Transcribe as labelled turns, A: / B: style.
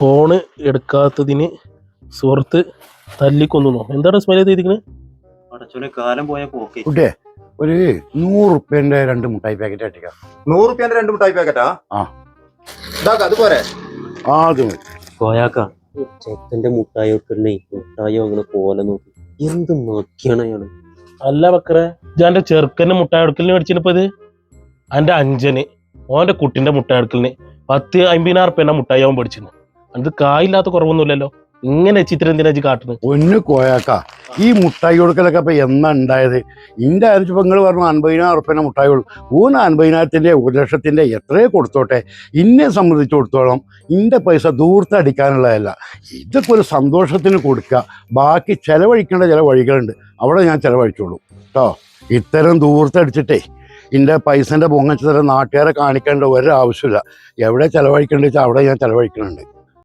A: Phone എടുക്കാത്തതിന് സുഹൃത്ത് തല്ലിക്കൊന്നു എന്താണ് smile ചെയ്തിരിക്കുന്നത്
B: കാലം പോയ പോക്കേ.
C: കുട്ടിയെ ഒരു നൂറ് റുപ്യന്റെ രണ്ട് മുട്ടായി പാക്കറ്റ് അടിക്കാം
D: നൂറ് റുപ്യന്റെ രണ്ട് മുട്ടായി പാക്കറ്റാ
C: ആ.
D: ഇതാക്ക അത് പോരെ.
C: ആ അത് മതി.
B: കോയാക്ക ചെക്കന്റെ മുട്ടായി വെക്കണേ മുട്ടായി അങ്ങനെ പോലെ നോക്കി. എന്ത് നോക്കിയാണ് അയാൾ?
A: അല്ല ബക്കറെ. ഇജാന്റെ ചെറുക്കന്റെ മുട്ടായി എടുക്കലിന് ഇപ്പൊ ഇത്? എന്റെ അഞ്ചന് ഓന്റെ കുട്ടിന്റെ മുട്ടായി എടുക്കലിന് പത്ത് അമ്പതിനായിരം റുപ്യന്റെ മുട്ടായി അവൻ പഠിച്ചിരുന്നു അത് കായില്ലാത്ത കുറവൊന്നുമില്ലല്ലോ. ഇങ്ങനെ ചിത്രം എന്തിനാ കാട്ടുന്നത്
C: ഒന്ന് കോയാക്ക. ഈ മുട്ടായി കൊടുക്കലൊക്കെ ഇപ്പൊ എന്നാ ഉണ്ടായത് ഇന്റെ അരച്ചു നിങ്ങൾ പറഞ്ഞു അൻപതിനായിരം റുപ്യന്റെ മുട്ടായി കൊടുക്കും ഊന്ന് അൻപതിനായിരത്തിന്റെ ഒരു ലക്ഷത്തിന്റെ എത്രയോ കൊടുത്തോട്ടെ? ഇന്നെ സംബന്ധിച്ച് കൊടുത്തോളം ഇന്റെ പൈസ ദൂർത്തടിക്കാനുള്ളതല്ല ഇതൊക്കെ ഒരു സന്തോഷത്തിന് കൊടുക്കുക ബാക്കി ചെലവഴിക്കേണ്ട ചില വഴികളുണ്ട്. അവിടെ ഞാൻ ചെലവഴിച്ചോളൂ. കേട്ടോ ഇത്തരം ദൂർത്തടിച്ചിട്ടേ പൈസന്റെ പൊങ്ങച്ചതരം നാട്ടുകാരെ കാണിക്കേണ്ട ഒരാവശ്യമില്ല. എവിടെ ചെലവഴിക്കേണ്ടി വെച്ചാൽ അവിടെ ഞാൻ ചെലവഴിക്കുന്നുണ്ട്